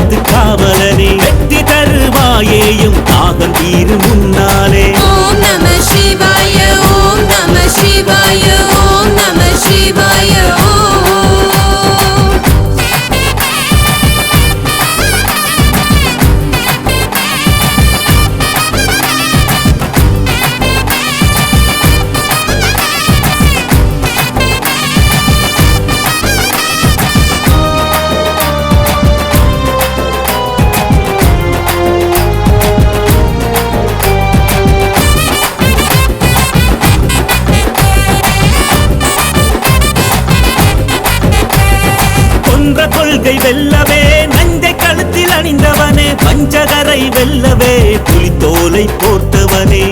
காவலனே. வெற்றி தருவாயேயும் தாகம் தீரும் முன்னாலே. கொன்ற வெல்லவே நஞ்சை கழுத்தில் அணிந்தவனே பஞ்சகரை வெல்லவே புலித்தோலை போர்த்தவனே.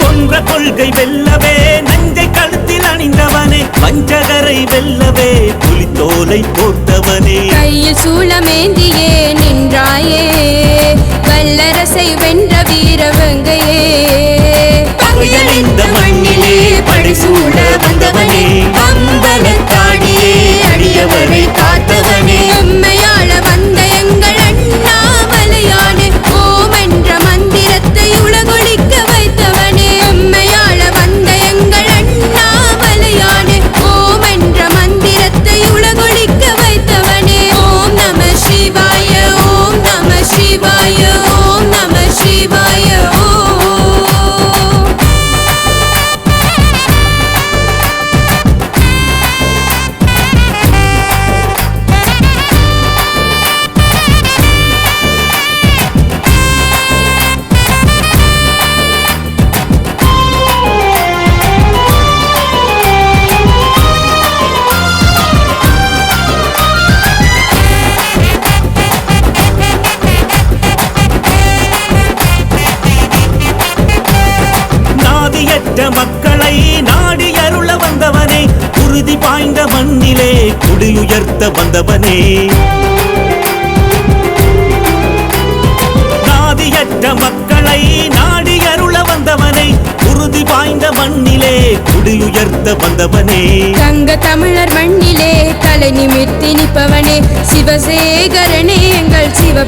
கொன்ற கொள்கை வெல்லவே நஞ்சை கழுத்தில் அணிந்தவனே பஞ்சகரை வெல்லவே புலித்தோலை போர்த்தவனே. கையில் சூளமேந்தியே குடியுயர்த்த வந்தவனே. நாதியற்ற மக்களை நாடி அருள வந்தவனே உறுதி பாய்ந்த மண்ணிலே குடியுயர்த்த வந்தவனே. தங்க தமிழர் மண்ணிலே தலை நிமித்தி நிற்பவனே சிவசேகரனே எங்கள் சிவ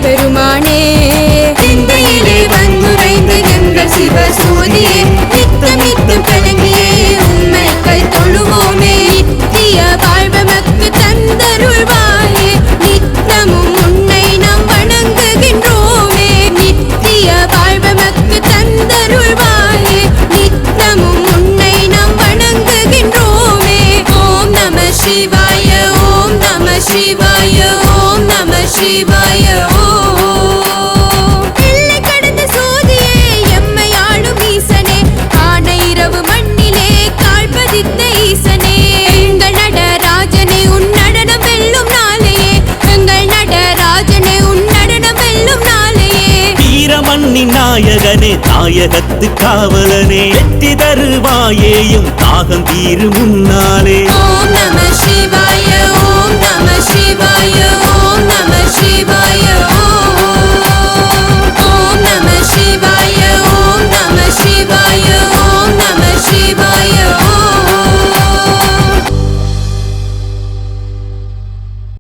சிவாய. ஓம் எல்லை கடந்த சோதியே எம்மை ஆளும் ஈசனே. ஆன இரவு மண்ணிலே கால் பதித்த ஈசனே. எங்கள் நடராஜனே உன் நடனம் வெல்லும் நாளையே. எங்கள் நடராஜனே உன் நடனம் வெல்லும் நாளையே. வீரமண்ணி நாயகனே தாயகத்து காவலனே. வெற்றி தருவாயேயும் தாகம் தீரு முன்னாலே.